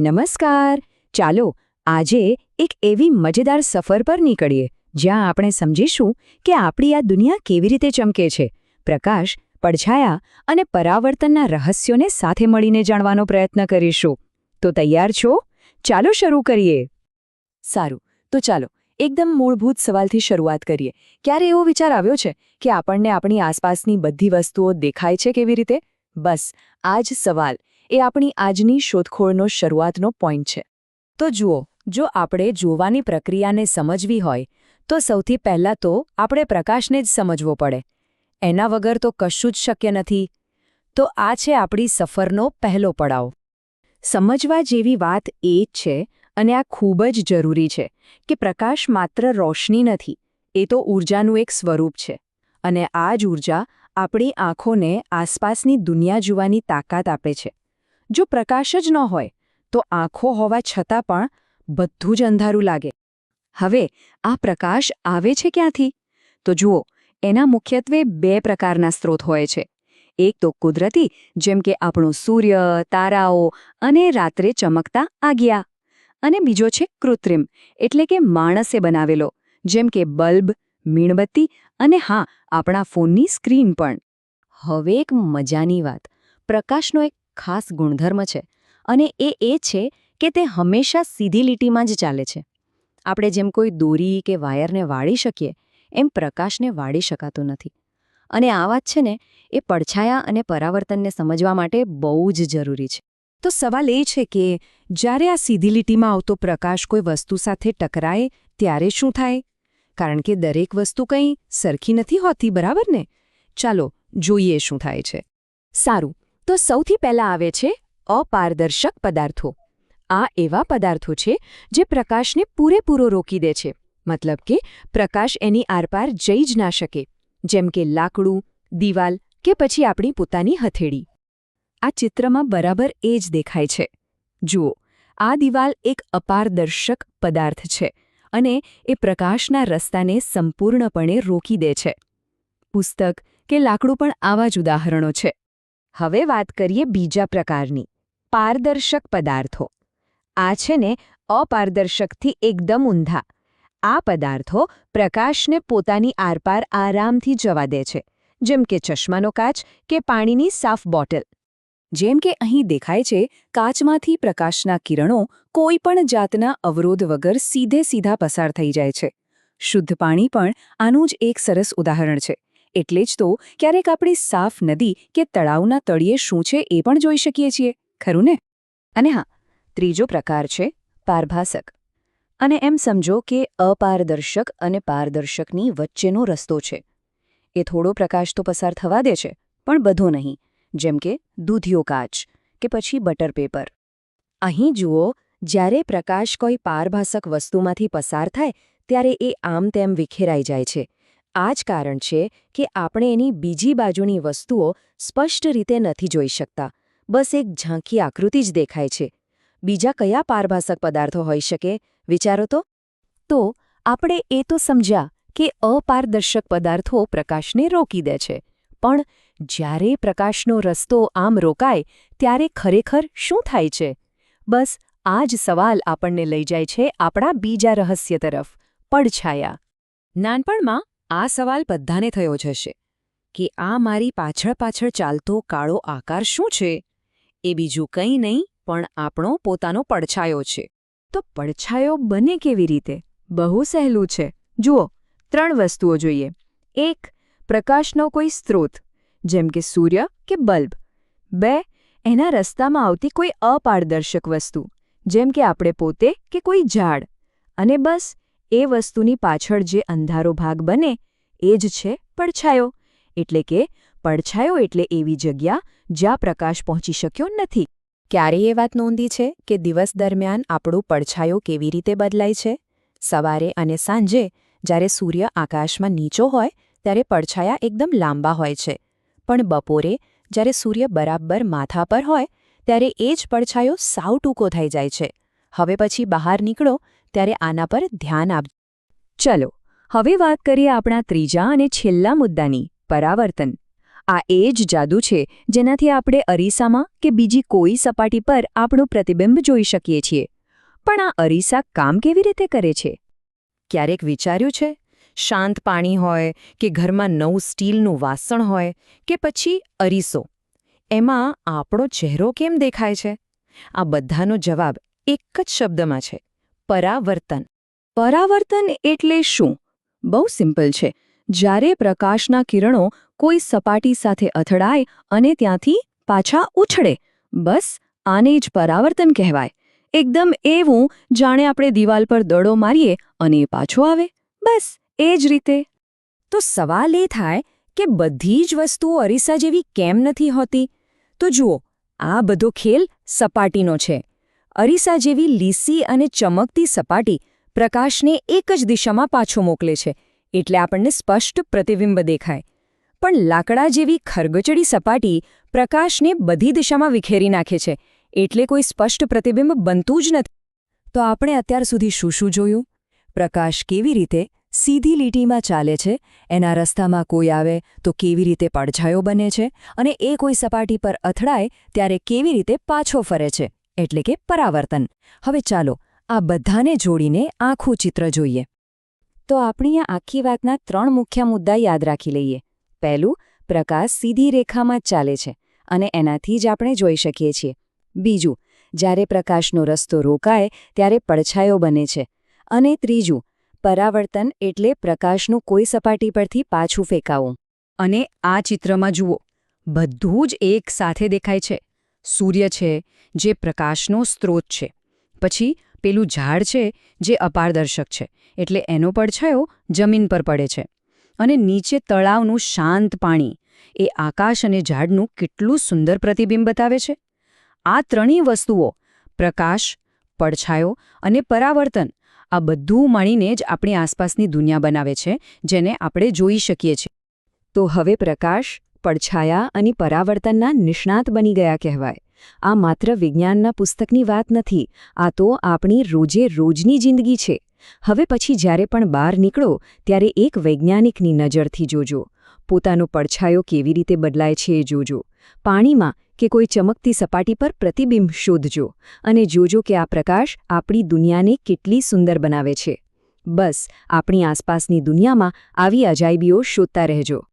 નમસ્કાર. ચાલો, આજે એક એવી મજેદાર સફર પર નીકળીએ, જ્યાં આપણે સમજીશું કે આપણી આ દુનિયા કેવી રીતે ચમકે છે. પ્રકાશ, પડછાયા અને પરાવર્તનના રહસ્યોને સાથે મળીને જાણવાનો પ્રયત્ન કરીશું. તો તૈયાર છો? ચાલો શરૂ કરીએ. સારું, તો ચાલો, એકદમ મૂળભૂત સવાલથી શરૂઆત કરીએ. ક્યારે એવો વિચાર આવ્યો છે કે આપણને આપણી આસપાસની બધી વસ્તુઓ દેખાય છે કેવી રીતે? બસ, આ સવાલ. એ આપણી આજની શોધખોળનો શરૂઆતનો પોઈન્ટ છે. તો જુઓ, જો આપણે જોવાની પ્રક્રિયાને સમજવી હોય, તો સૌથી પહેલાં તો આપણે પ્રકાશને જ સમજવો પડે. એના વગર તો કશું જ શક્ય નથી. તો આ છે આપણી સફરનો પહેલો પડાવ. સમજવા જેવી વાત એ જ છે અને આ ખૂબ જ જરૂરી છે કે પ્રકાશ માત્ર રોશની નથી, એ તો ઊર્જાનું એક સ્વરૂપ છે. અને આ જ ઊર્જા આપણી આંખોને આસપાસની દુનિયા જોવાની તાકાત આપે છે. જો પ્રકાશ જ ન હોય, તો આંખો હોવા છતાં પણ બધું જ અંધારું લાગે. હવે આ પ્રકાશ આવે છે ક્યાંથી? તો જુઓ, એના મુખ્યત્વે બે પ્રકારના સ્ત્રોત હોય છે. એક તો કુદરતી, જેમ કે આપણો સૂર્ય, તારાઓ અને રાત્રે ચમકતા આગિયા. અને બીજો છે કૃત્રિમ, એટલે કે માણસે બનાવેલો, જેમ કે બલ્બ, મીણબત્તી અને હા, આપણા ફોનની સ્ક્રીન પણ. હવે એક મજાની વાત. પ્રકાશનો એક ખાસ ગુણધર્મ છે અને એ એ છે કે તે હંમેશા સીધી લીટીમાં જ ચાલે છે. આપણે જેમ કોઈ દોરી કે વાયરને વાળી શકીએ, એમ પ્રકાશને વાળી શકાતું નથી. અને આ વાત છે ને, એ પડછાયા અને પરાવર્તનને સમજવા માટે બહુ જ જરૂરી છે. તો સવાલ એ છે કે, જ્યારે આ સીધી લીટીમાં આવતો પ્રકાશ કોઈ વસ્તુ સાથે ટકરાય, ત્યારે શું થાય? કારણ કે દરેક વસ્તુ કંઈ સરખી નથી હોતી, બરાબર ને? ચાલો, જોઈએ શું થાય છે. સારું તો સૌથી પહેલા આવે છે અપારદર્શક પદાર્થો. આ એવા પદાર્થો છે જે પ્રકાશને પૂરેપૂરો રોકી દે છે. મતલબ કે પ્રકાશ એની આરપાર જઈ જ ના શકે. જેમ કે લાકડું, દિવાલ કે પછી આપણી પોતાની હથેળી. આ ચિત્રમાં બરાબર એ જ દેખાય છે. જુઓ, આ દિવાલ એક અપારદર્શક પદાર્થ છે અને એ પ્રકાશના રસ્તાને સંપૂર્ણપણે રોકી દે છે. પુસ્તક કે લાકડું પણ આવા જ ઉદાહરણો છે. હવે વાત કરીએ બીજા પ્રકારની, પારદર્શક પદાર્થો. આ છે ને, અપારદર્શકથી એકદમ ઊંધા. આ પદાર્થો પ્રકાશને પોતાની આરપાર આરામથી જવા દે છે, જેમ કે ચશ્માનો કાચ કે પાણીની સાફ બોટલ. જેમ કે અહીં દેખાય છે, કાચમાંથી પ્રકાશના કિરણો કોઈ પણ જાતના અવરોધ વગર સીધે સીધા પસાર થઈ જાય છે. શુદ્ધ પાણી પણ આનું જ એક સરસ ઉદાહરણ છે. એટલે જ તો ક્યારેક આપણી સાફ નદી કે તળાવના તળિયે શું છે એ પણ જોઈ શકીએ છીએ, ખરું ને? અને હા, ત્રીજો પ્રકાર છે પારભાસક. અને એમ સમજો કે અપારદર્શક અને પારદર્શકની વચ્ચેનો રસ્તો છે. એ થોડો પ્રકાશ તો પસાર થવા દે છે, પણ બધો નહીં, જેમ કે દૂધિયો કાચ કે પછી બટર પેપર. અહીં જુઓ, જ્યારે પ્રકાશ કોઈ પારભાસક વસ્તુમાંથી પસાર થાય, ત્યારે એ આમ તેમ વિખેરાઈ જાય છે. આ જ કારણ છે કે આપણે એની બીજી બાજુની વસ્તુઓ સ્પષ્ટ રીતે નથી જોઈ શકતા. બસ એક ઝાંખી આકૃતિ જ દેખાય છે. બીજા કયા પારભાષક પદાર્થો હોઈ શકે? વિચારો તો. તો, આપણે એ તો સમજ્યા કે અપારદર્શક પદાર્થો પ્રકાશને રોકી દે છે. પણ જ્યારે પ્રકાશનો રસ્તો આમ રોકાય, ત્યારે ખરેખર શું થાય છે? બસ, આ જ સવાલ આપણને લઈ જાય છે આપણા બીજા રહસ્ય તરફ. પડછાયા. નાનપણમાં આ સવાલ બધાને થયો જ હશે કે આ મારી પાછળ પાછળ ચાલતો કાળો આકાર શું છે? એ બીજું કંઈ નહીં, પણ આપણો પોતાનો પડછાયો છે. તો પડછાયો બને કેવી રીતે? બહુ સહેલું છે. જુઓ, ત્રણ વસ્તુઓ જોઈએ. એક, પ્રકાશનો કોઈ સ્ત્રોત, જેમ કે સૂર્ય કે બલ્બ. બે, એના રસ્તામાં આવતી કોઈ અપારદર્શક વસ્તુ, જેમ કે આપણે પોતે કે કોઈ ઝાડ. અને બસ એ વસ્તુની પાછળ જે અંધારો ભાગ બને, એ જ છે પડછાયો. એટલે કે, પડછાયો એટલે એવી જગ્યા જ્યાં પ્રકાશ પહોંચી શક્યો નથી. ક્યારે એ વાત નોંધી છે કે દિવસ દરમિયાન આપણું પડછાયો કેવી રીતે બદલાય છે? સવારે અને સાંજે, જ્યારે સૂર્ય આકાશમાં નીચો હોય, ત્યારે પડછાયા એકદમ લાંબા હોય છે. પણ બપોરે, જ્યારે સૂર્ય બરાબર માથા પર હોય, ત્યારે એ જ પડછાયો સાવ ટૂંકો થઈ જાય છે. હવે પછી બહાર નીકળો ત્યારે આના પર ધ્યાન આપ ચલો, હવે વાત કરીએ આપણા ત્રીજા અને છેલ્લા મુદ્દાની, પરાવર્તન. આ એ જ જાદુ છે જેનાથી આપણે અરીસામાં કે બીજી કોઈ સપાટી પર આપણું પ્રતિબિંબ જોઈ શકીએ છીએ. પણ આ અરીસા કામ કેવી રીતે કરે છે? ક્યારેક વિચાર્યું છે? શાંત પાણી હોય કે ઘરમાં નવું સ્ટીલનું વાસણ હોય કે પછી અરીસો. એમાં આપણો ચહેરો કેમ દેખાય છે? આ બધાનો જવાબ એક જ શબ્દમાં છે. પરાવર્તન. પરાવર્તન એટલે શું? બહુ સિમ્પલ છે. જ્યારે પ્રકાશના કિરણો કોઈ સપાટી સાથે અથડાય અને ત્યાંથી પાછા ઉછળે, બસ આને જ પરાવર્તન કહેવાય. એકદમ એવું જાણે આપણે દિવાલ પર દડો મારીએ અને પાછો આવે, બસ એ જ રીતે. તો સવાલ એ થાય કે બધી જ વસ્તુઓ અરીસા જેવી કેમ નથી હોતી? તો જુઓ, આ બધો ખેલ સપાટીનો છે. અરીસા જેવી લીસી અને ચમકતી સપાટી પ્રકાશને એક જ દિશામાં પાછો મોકલે છે, એટલે આપણને સ્પષ્ટ પ્રતિબિંબ દેખાય. પણ લાકડા જેવી ખરગચડી સપાટી પ્રકાશને બધી દિશામાં વિખેરી નાખે છે, એટલે કોઈ સ્પષ્ટ પ્રતિબિંબ બનતું જ નથી. તો આપણે અત્યાર સુધી શું શું જોયું? પ્રકાશ કેવી રીતે સીધી લીટીમાં ચાલે છે, એના રસ્તામાં કોઈ આવે તો કેવી રીતે પડછાયો બને છે, અને એ કોઈ સપાટી પર અથડાય ત્યારે કેવી રીતે પાછો ફરે છે? એટલે કે પરાવર્તન. હવે ચાલો, આ બધાને જોડીને આખું ચિત્ર જોઈએ. તો આપણી આ આખી વાતના ત્રણ મુખ્ય મુદ્દા યાદ રાખી લઈએ. પહેલું, પ્રકાશ સીધી રેખામાં જ ચાલે છે અને એનાથી જ આપણે જોઈ શકીએ છીએ. બીજું, જ્યારે પ્રકાશનો રસ્તો રોકાય ત્યારે પડછાયો બને છે. અને ત્રીજું, પરાવર્તન એટલે પ્રકાશનું કોઈ સપાટી પરથી પાછું ફેંકાવું. અને આ ચિત્રમાં જુઓ, બધું જ એક સાથે દેખાય છે. સૂર્ય છે, જે પ્રકાશનો સ્ત્રોત છે. પછી પેલું ઝાડ છે, જે અપારદર્શક છે, એટલે એનો પડછાયો જમીન પર પડે છે. અને નીચે તળાવનું શાંત પાણી, એ આકાશ અને ઝાડનું કેટલું સુંદર પ્રતિબિંબ બતાવે છે. આ ત્રણેય વસ્તુઓ, પ્રકાશ, પડછાયો અને પરાવર્તન, આ બધું મળીને જ આપણી આસપાસની દુનિયા બનાવે છે, જેને આપણે જોઈ શકીએ છીએ. તો હવે પ્રકાશ પડછાયા અને પરાવર્તનના નિષ્ણાત બની ગયા કહેવાય. આ માત્ર વિજ્ઞાનના પુસ્તકની વાત નથી, આ તો આપણી રોજે રોજની જિંદગી છે. હવે પછી જ્યારે પણ બહાર નીકળો, ત્યારે એક વૈજ્ઞાનિકની નજરથી જોજો. પોતાનો પડછાયો કેવી રીતે બદલાય છે એ જોજો. પાણીમાં કે કોઈ ચમકતી સપાટી પર પ્રતિબિંબ શોધજો અને જોજો કે આ પ્રકાશ આપણી દુનિયાને કેટલી સુંદર બનાવે છે. બસ, આપણી આસપાસની દુનિયામાં આવી અજાયબીઓ શોધતા રહેજો.